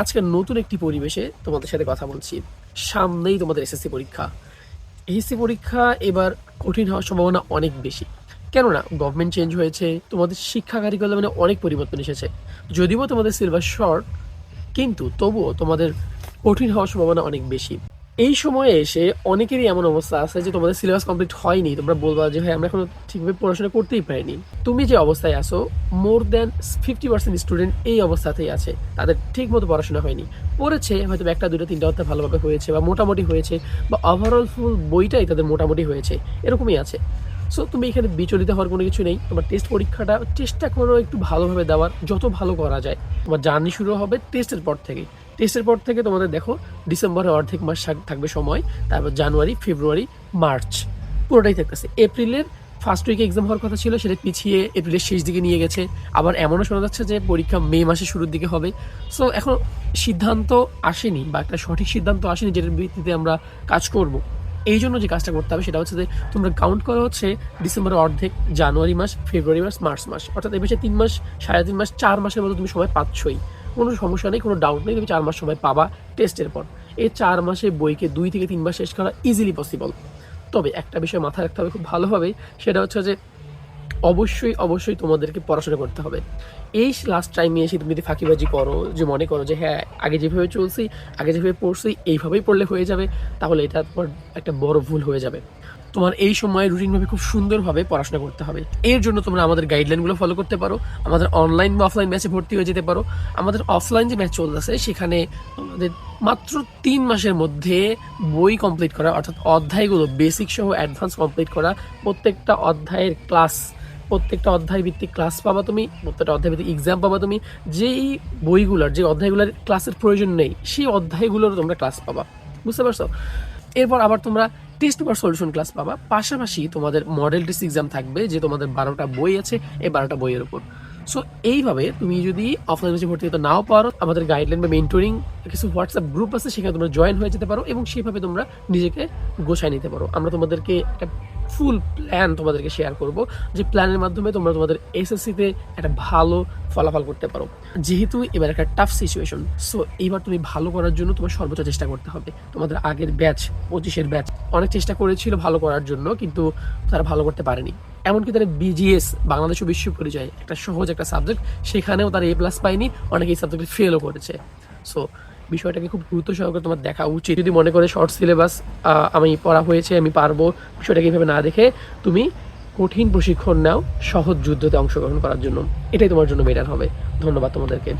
আজকে নতুন একটি পরিবেশে তোমাদের সাথে কথা বলছি। সামনেই তোমাদের এসএসসি পরীক্ষা। এসএসসি পরীক্ষা এবার কঠিন হওয়ার সম্ভাবনা অনেক বেশি। কেননা গভর্নমেন্ট চেঞ্জ হয়েছে, তোমাদের শিক্ষা কারিকুলামে অনেক পরিবর্তন এসেছে। যদিও তোমাদের সিলেবাস শর্ট কিন্তু তবুও তোমাদের কঠিন হওয়ার সম্ভাবনা অনেক বেশি। এই সময়ে এসে অনেকেরই এমন অবস্থা আছে যে তোমাদের সিলেবাস কমপ্লিট হয়নি, তোমরা বলবা যে, ভাই, আমরা এখনও ঠিকভাবে পড়াশোনা করতেই পারিনি। তুমি যে অবস্থায় আসো more than fifty percent student এই অবস্থাতেই আছে। তাদের ঠিক মতো পড়াশোনা হয়নি। পড়েছে, হয়তো একটা দুটো তিনটা অর্থে ভালোভাবে হয়েছে বা মোটামুটি হয়েছে বা ওভারঅল ফুল বইটাই তাদের মোটামুটি হয়েছে, এরকমই আছে। সো তুমি এখানে বিচলিত হওয়ার কোনো কিছু নেই। তোমার টেস্ট পরীক্ষাটা চেষ্টা করো একটু ভালোভাবে দেওয়ার, যত ভালো করা যায়, তোমার জার্নি শুরু হবে টেস্টের পর থেকে। টেস্টের পর থেকে তোমাদের দেখো ডিসেম্বরের অর্ধেক মাস থাকবে সময়, তারপর জানুয়ারি, ফেব্রুয়ারি, মার্চ, পুরোটাই থাকতেছে। এপ্রিলের ফার্স্ট উইকে এক্সাম হওয়ার কথা ছিল, সেটা পিছিয়ে এপ্রিলের শেষ দিকে নিয়ে গেছে। আবার এমনও শোনা যাচ্ছে যে পরীক্ষা মে মাসের শুরুর দিকে হবে। সো এখন সিদ্ধান্ত আসেনি বা একটা সঠিক সিদ্ধান্ত আসেনি যেটার ভিত্তিতে আমরা কাজ করব। এই জন্য যে কাজটা করতে হবে, সেটা হচ্ছে যে তোমরা কাউন্ট করা হচ্ছে ডিসেম্বরের অর্ধেক, জানুয়ারি মাস, ফেব্রুয়ারি মাস, মার্চ মাস। অর্থাৎ এই মাসে তিন মাস, সাড়ে তিন মাস, চার মাসের মতো তুমি সময় পাচ্ছই। কোনো সমস্যা নেই, কোনো ডাউট নেই, তুমি চার মাস সময় পাবা টেস্টের পর। এই চার মাসে বইকে দুই থেকে তিন মাস শেষ করা ইজিলি পসিবল তবে একটা বিষয় মাথায় রাখতে হবে খুব ভালোভাবে, সেটা হচ্ছে যে অবশ্যই অবশ্যই তোমাদেরকে পড়াশোনা করতে হবে। এই লাস্ট টাইমে এসে তুমি যদি ফাঁকিবাজি করো, যে মনে করো যে হ্যাঁ আগে যেভাবে চলছি, আগে যেভাবে পড়ছি, এইভাবেই পড়লে হয়ে যাবে, তাহলে এটা একটা বড় ভুল হয়ে যাবে। তোমার এই সময় রুটিনভাবে খুব সুন্দরভাবে পড়াশোনা করতে হবে। এর জন্য তোমরা আমাদের গাইডলাইনগুলো ফলো করতে পারো, আমাদের অনলাইন বা অফলাইন ম্যাচে ভর্তি হয়ে যেতে পারো। আমাদের অফলাইন যে ম্যাচ চলতেছে, সেখানে তোমাদের মাত্র তিন মাসের মধ্যে বই কমপ্লিট করা, অর্থাৎ অধ্যায়গুলো বেসিক সহ অ্যাডভান্স কমপ্লিট করা, প্রত্যেকটা অধ্যায়ের ক্লাস প্রত্যেকটা অধ্যায় ভিত্তিক ক্লাস পাবা তুমি, প্রত্যেকটা অধ্যায় ভিত্তিক এক্সাম পাবা তুমি। যেই বইগুলোর, যে অধ্যায়গুলোর ক্লাসের প্রয়োজন নেই, সেই অধ্যায়গুলোর তোমরা ক্লাস পাবা। বুঝতে পারছ? এরপর আবার তোমরা টেস্ট পেপার সলিউশন ক্লাস পাবা। পাশাপাশি তোমাদের মডেল টেস্ট এক্সাম থাকবে যে তোমাদের বারোটা বই আছে, এই বারোটা বইয়ের উপর। সো এইভাবে তুমি যদি অফলাইন বেশি ভর্তি হতে নাও পারো, আমাদের গাইডলাইন বা মেন্টরিং কিছু হোয়াটসঅ্যাপ গ্রুপ আছে, সেখানে তোমরা জয়েন হয়ে যেতে পারো এবং সেইভাবে তোমরা নিজেকে গোছায় নিতে পারো। আমরা তোমাদেরকে একটা ফুল প্ল্যান তোমাদেরকে শেয়ার করব, যে প্ল্যানের মাধ্যমে তোমরা তোমাদের এসএসসিতে একটা ভালো ফলাফল করতে পারো। যেহেতু এবার একটা টাফ সিচুয়েশন সো এইবার তুমি ভালো করার জন্য তোমার সর্বোচ্চ চেষ্টা করতে হবে। তোমাদের আগের ব্যাচ পঁচিশের ব্যাচ অনেক চেষ্টা করেছিল ভালো করার জন্য, কিন্তু তারা ভালো করতে পারেনি। এমনকি তারা বিজিএস বাংলাদেশ বিশ্ব পরিচয় একটা সহজ একটা সাবজেক্ট সেখানেও তারা এ প্লাস পায়নি অনেকে এই সাবজেক্টে ফেলও করেছে। সো বিষয়টাকে খুব গুরুত্ব সহকারে তোমার দেখা উচিত। যদি মনে করে শর্ট সিলেবাস আমি পড়া হয়েছে, আমি পারব, বিষয়টাকে এইভাবে না দেখে তুমি কঠিন প্রশিক্ষণ নাও সহজ যুদ্ধতে অংশগ্রহণ করার জন্য। এটাই তোমার জন্য বেটার হবে। ধন্যবাদ তোমাদেরকে।